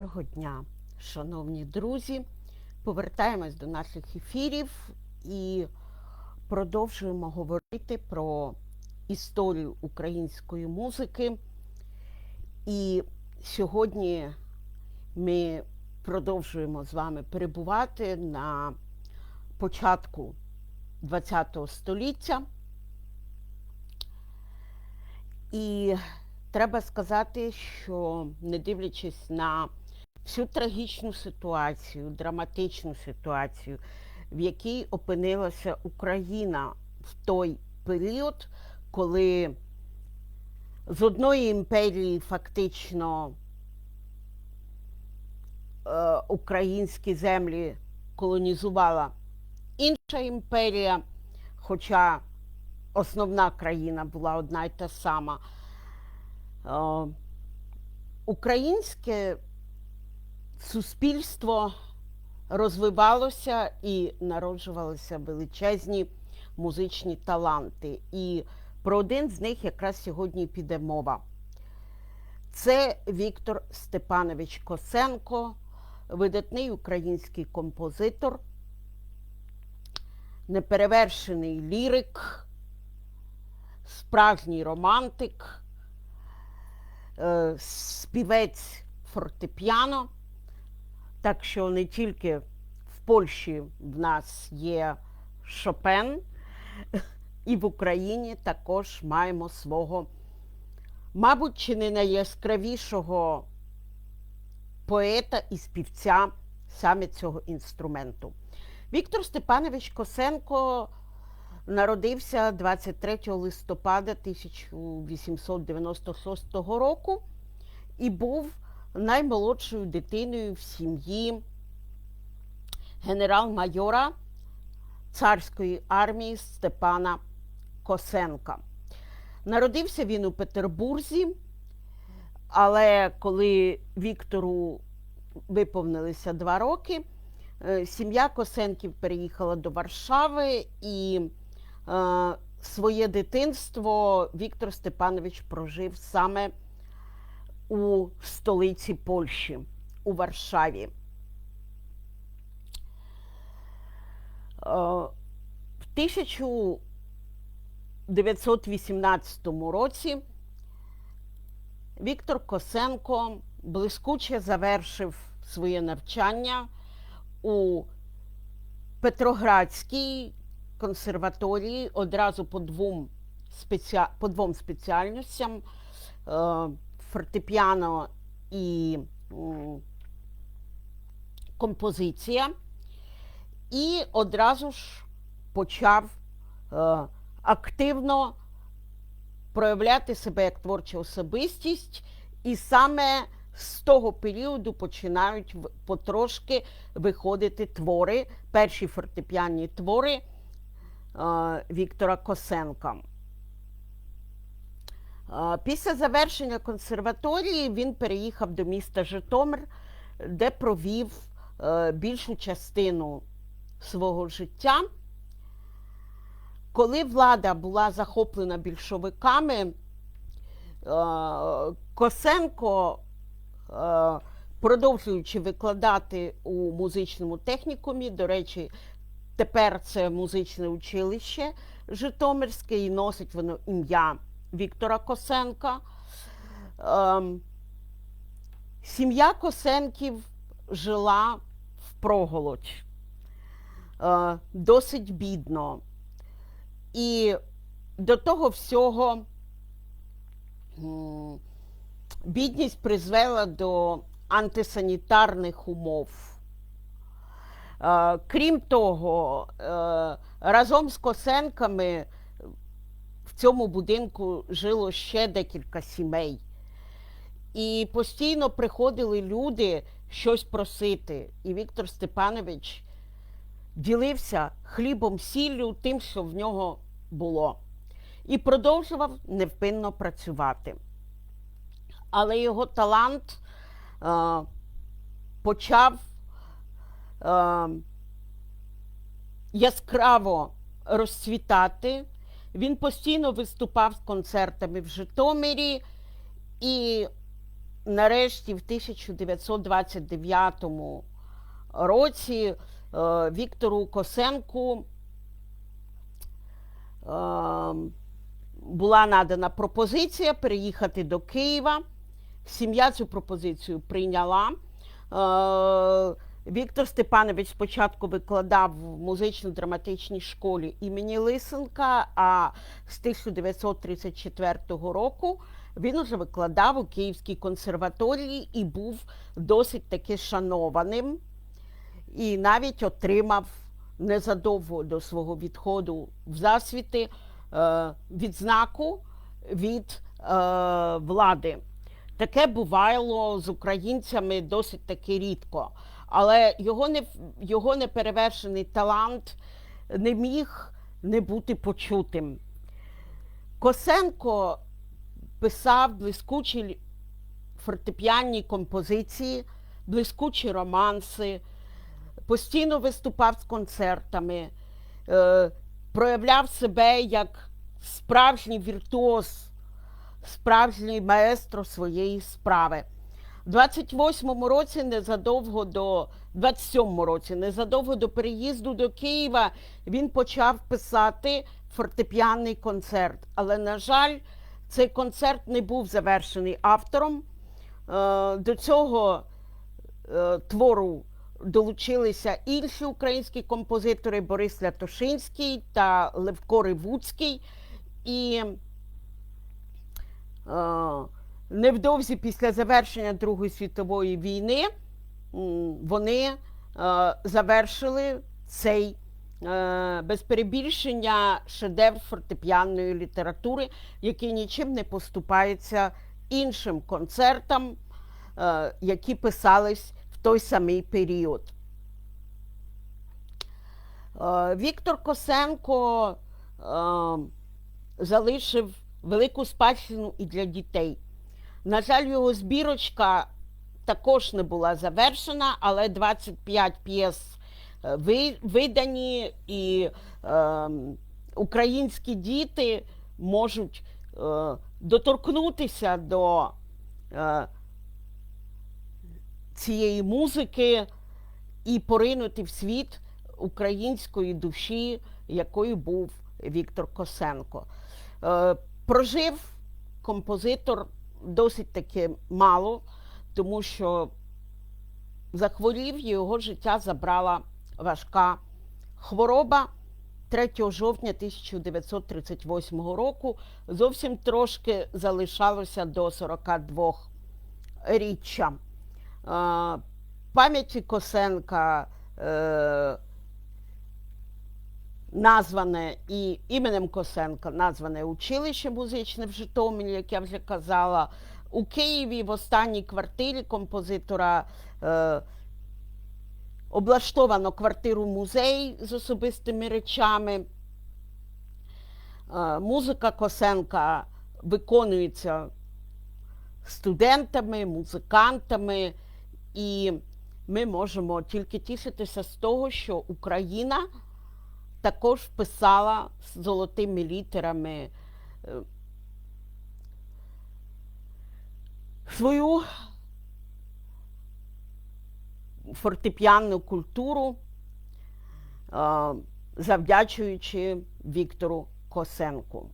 Доброго дня, шановні друзі. Повертаємось до наших ефірів і продовжуємо говорити про історію української музики. І сьогодні ми продовжуємо з вами перебувати на початку ХХ століття. І треба сказати, що не дивлячись на всю трагічну ситуацію, драматичну ситуацію, в якій опинилася Україна в той період, коли з одної імперії фактично е, українські землі колонізувала інша імперія, хоча основна країна була одна й та сама. Е, Українське суспільство розвивалося і народжувалися величезні музичні таланти. І про один з них якраз сьогодні піде мова. Це Віктор Степанович Косенко, видатний український композитор, неперевершений лірик, справжній романтик, е, співець фортепіано. Так що не тільки в Польщі в нас є Шопен, і в Україні також маємо свого, мабуть, чи не найяскравішого поета і співця саме цього інструменту. Віктор Степанович Косенко народився 23 листопада 1896 року і був наймолодшою дитиною в сім'ї генерал-майора царської армії Степана Косенка. Народився він у Петербурзі, але коли Віктору виповнилися два роки, е, сім'я Косенків переїхала до Варшави і е, своє дитинство Віктор Степанович прожив саме у столиці Польщі, у Варшаві. Е, В 1918 році Віктор Косенко блискуче завершив своє навчання у Петроградській консерваторії одразу по двом, спеці... по спеціальностям. Фортепіано і композиція, і одразу ж почав е, активно проявляти себе як творча особистість, і саме з того періоду починають потрошки виходити твори, перші фортепіанні твори е, Віктора Косенка. Після завершення консерваторії він переїхав до міста Житомир, де провів е, більшу частину свого життя. Коли влада була захоплена більшовиками, е, Косенко, е, продовжуючи викладати у музичному технікумі, до речі, тепер це музичне училище Житомирське і носить воно ім'я Віктора Косенка. Ем, Сім'я Косенків жила в проголодь, е, досить бідно. І до того всього бідність призвела до антисанітарних умов. Е, Крім того, е, разом з Косенками цьому будинку жило ще декілька сімей. І постійно приходили люди щось просити. І Віктор Степанович ділився хлібом, сіллю, тим, що в нього було. І продовжував невпинно працювати. Але його талант е, почав е, яскраво розцвітати. Він постійно виступав з концертами в Житомирі і нарешті в 1929 році е, Віктору Косенку е, була надана пропозиція переїхати до Києва. Сім'я цю пропозицію прийняла. Віктор Степанович спочатку викладав в музично-драматичній школі імені Лисенка, а з 1934 року він уже викладав у Київській консерваторії і був досить таки шанованим. І навіть отримав незадовго до свого відходу в засвіти е, відзнаку від е, влади. Таке бувало з українцями досить таки рідко. Але його, не, його неперевершений талант не міг не бути почутим. Косенко писав блискучі фортепіанні композиції, блискучі романси, постійно виступав з концертами, е, проявляв себе як справжній віртуоз, справжній маестро своєї справи. У 28-му році, незадовго до 27-му році, незадовго до переїзду до Києва, він почав писати фортепіанний концерт. Але, на жаль, цей концерт не був завершений автором. Е, До цього е, твору долучилися інші українські композитори Борис Лятошинський та Левко Ривуцький. І е, невдовзі після завершення Другої світової війни вони е, завершили цей е, без перебільшення шедевр фортепіанної літератури, який нічим не поступається іншим концертам, е, які писались в той самий період. Віктор Косенко залишив велику спадщину і для дітей. На жаль, його збірочка також не була завершена, але 25 п'єс е, видані, і е, українські діти можуть е, доторкнутися до е, цієї музики і поринути в світ української душі, якою був Віктор Косенко. Е, Прожив композитор досить таки мало, тому що захворів, його життя забрала важка хвороба 3 жовтня 1938 року. Зовсім трошки залишалося до 42 річчя. Пам'яті Косенка е, назване і іменем Косенка назване училище музичне в Житомирі, як я вже казала. У Києві в останній квартирі композитора е, облаштовано квартиру музей з особистими речами. Е, музика Косенка виконується студентами, музикантами, і ми можемо тільки тішитися з того, що Україна також вписала з золотими літерами е, свою фортепіанну культуру, е, завдячуючи Віктору Косенку.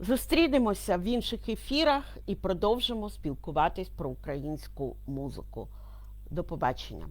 Зустрінемося в інших ефірах і продовжимо спілкуватись про українську музику. До побачення.